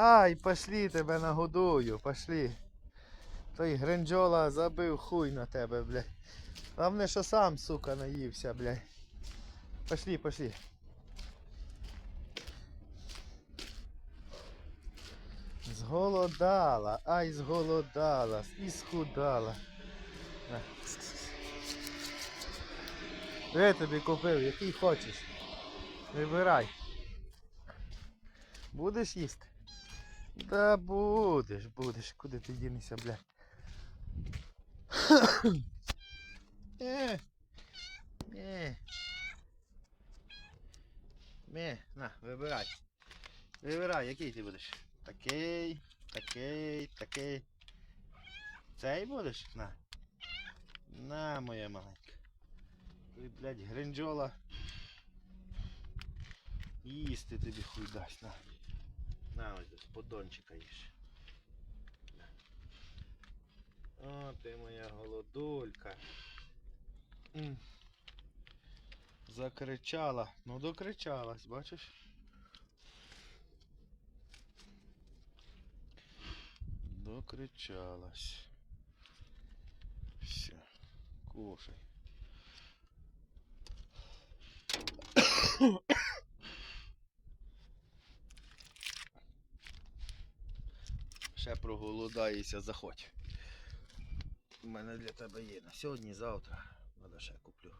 Ай, пошли тебе нагодую, пошли. Той гринджола забив хуй на тебе, блядь. Главне, що сам, сука, наївся, блядь. Пошли, пошли. Зголодала, ай, зголодала, і схудала. Я тобі купив, який хочеш. Вибирай. Будеш їсти? Да будеш, будеш. Куди ти дінешся, бля? Е. Е. Ме, на, вибирай. Вибирай, який ти будеш? Такий, такий, такий. Цей будеш? На. На, моя маленька. Ой, блядь, гринджола. Їсти тобі хуй дасть, на. На ось до подончика їж. О, ти моя голодулька. Закричала. Ну докричалась, бачиш? Докричалась. Все, кушай. Ще проголодаєшся, заходь. У мене для тебе є на сьогодні, завтра. Надо ще куплю.